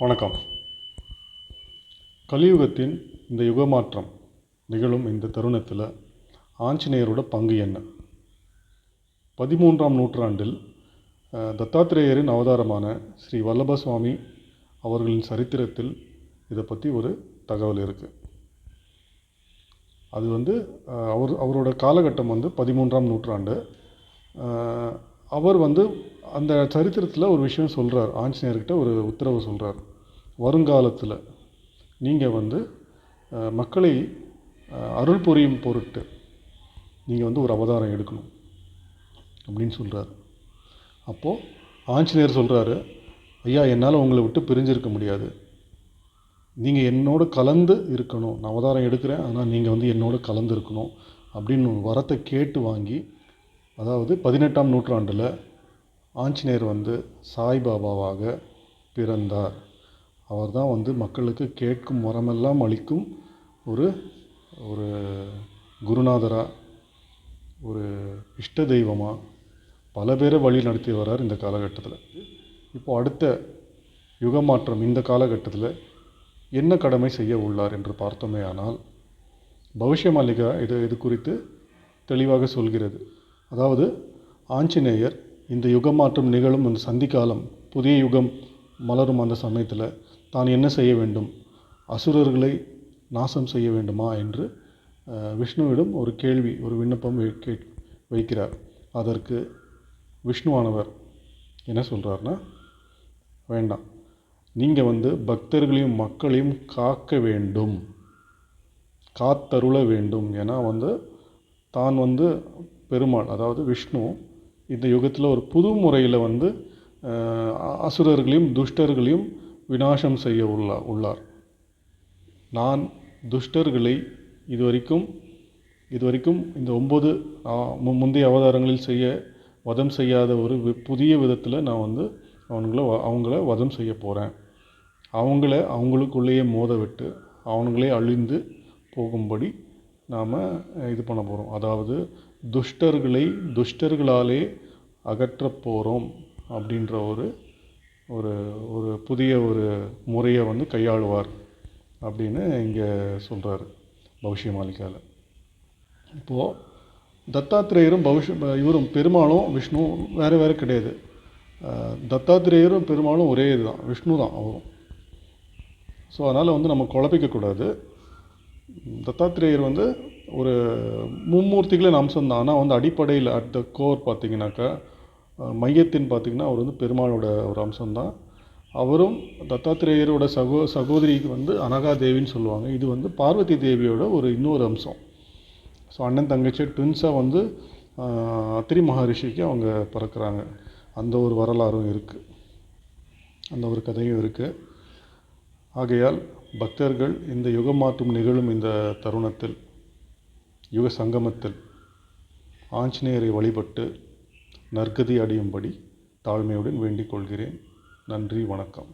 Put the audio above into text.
வணக்கம். கலியுகத்தின் இந்த யுகமாற்றம் நிகழும் இந்த தருணத்தில் ஆஞ்சநேயரோட பங்கு என்ன? பதிமூன்றாம் நூற்றாண்டில் தத்தாத்திரேயரின் அவதாரமான ஸ்ரீ வல்லப சுவாமி அவர்களின் சரித்திரத்தில் இதை பற்றி ஒரு தகவல் இருக்குது அது வந்து அவர் அவரோட காலகட்டம் வந்து பதிமூன்றாம் நூற்றாண்டு. அவர் வந்து அந்த சரித்திரத்தில் ஒரு விஷயம் சொல்கிறார் ஆஞ்சநேயர்கிட்ட ஒரு உத்தரவு சொல்கிறார் வருங்காலத்தில் நீங்கள் வந்து மக்களை அருள் புரியும் பொருட்டு நீங்கள் வந்து ஒரு அவதாரம் எடுக்கணும் அப்படின்னு சொல்கிறார் அப்போது ஆஞ்சநேயர் சொல்கிறாரு ஐயா என்னால் உங்களை விட்டு பிரிஞ்சிருக்க முடியாது. நீங்கள் என்னோட கலந்து இருக்கணும். நான் அவதாரம் எடுக்கிறேன். ஆனால் நீங்கள் வந்து என்னோட கலந்து இருக்கணும். அப்படின்னு வரத்தை கேட்டு வாங்கி அதாவது பதினெட்டாம் நூற்றாண்டில் ஆஞ்சநேயர் வந்து சாய்பாபாவாக பிறந்தார். அவர் தான் வந்து மக்களுக்கு கேட்கும் வரமெல்லாம் அளிக்கும் ஒரு ஒரு குருநாதராக ஒரு இஷ்ட தெய்வமாக பல பேரை வழி நடத்தி வர்றார் இந்த காலகட்டத்தில். இப்போ அடுத்த யுகமாற்றம் இந்த காலகட்டத்தில் என்ன கடமை செய்ய உள்ளார் என்று பார்த்தோமே ஆனால் பவிஷ்ய மாளிகா இது இது குறித்து தெளிவாக சொல்கிறது. அதாவது ஆஞ்சநேயர் இந்த யுகமாற்றம் நிகழும் அந்த சந்திக்காலம் புதிய யுகம் மலரும் அந்த சமயத்தில் தான் என்ன செய்ய வேண்டும்? அசுரர்களை நாசம் செய்ய வேண்டுமா என்று விஷ்ணுவிடம் ஒரு கேள்வி ஒரு விண்ணப்பம் வை- கேட்- வைக்கிறார். அதற்கு விஷ்ணுவானவர் என்ன சொல்கிறாருன்னா வேண்டாம். நீங்கள் வந்து பக்தர்களையும் மக்களையும் காக்க வேண்டும். காத்தருள வேண்டும். ஏன்னா வந்து தான் வந்து பெருமாள் அதாவது விஷ்ணு இந்த யுகத்தில் ஒரு புது முறையில் வந்து அசுரர்களையும் துஷ்டர்களையும் விநாசம் செய்ய உள்ளா உள்ளார். நான் துஷ்டர்களை இதுவரைக்கும் இதுவரைக்கும் இந்த ஒம்பது முந்தைய அவதாரங்களில் செய்ய வதம் செய்யாத ஒரு வி- புதிய விதத்தில் நான் வந்து அவங்கள வ- அவங்கள வதம் செய்ய போகிறேன் அவங்கள அவங்களுக்குள்ளேயே மோத விட்டு அவங்களே அழிந்து போகும்படி நாம் இது பண்ண போகிறோம் அதாவது துஷ்டர்களை துஷ்டர்களாலே அகற்றப் போகிறோம் அப்படின்ற ஒரு ஒரு ஒரு புதிய ஒரு முறையை வந்து கையாளுவார் அப்படின்னு இங்கே சொல்கிறாரு பவிஷ்ய மாளிகாவில் இப்போது தத்தாத்திரேயரும் பவிஷ் இவரும் பெருமாளும் விஷ்ணு வேறு வேறு கிடையாது. தத்தாத்திரேயரும் பெருமாளும் ஒரே இதுதான். விஷ்ணு தான் அவரும். ஸோ அதனால் வந்து நம்ம குழப்பிக்கக்கூடாது தத்தாத்திரேயர் வந்து ஒரு மும்மூர்த்திகளின் அம்சம் தான் ஆனால் வந்து அடிப்படையில் அட் த கோர் பார்த்தீங்கன்னாக்கா மையத்தின் பார்த்தீங்கன்னா அவர் வந்து பெருமாளோட ஒரு அம்சம்தான். அவரும் தத்தாத்திரேயரோட சகோ சகோதரிக்கு வந்து அனகாதேவின்னு சொல்லுவாங்க. இது வந்து பார்வதி தேவியோட ஒரு இன்னொரு அம்சம். ஸோ அண்ணன் தங்கச்சி ட்வின்ஸாக வந்து அத்திரி மகரிஷிக்கு அவங்க பிறக்கிறாங்க. அந்த ஒரு வரலாறும் இருக்குது அந்த ஒரு கதையும் இருக்குது ஆகையால் பக்தர்கள் இந்த யுகமாற்றம் நிகழும் இந்த தருணத்தில் யுக சங்கமத்தில் ஆஞ்சநேயரை வழிபட்டு நற்கதி அடையும்படி தாழ்மையுடன் வேண்டிக் கொள்கிறேன். நன்றி வணக்கம்.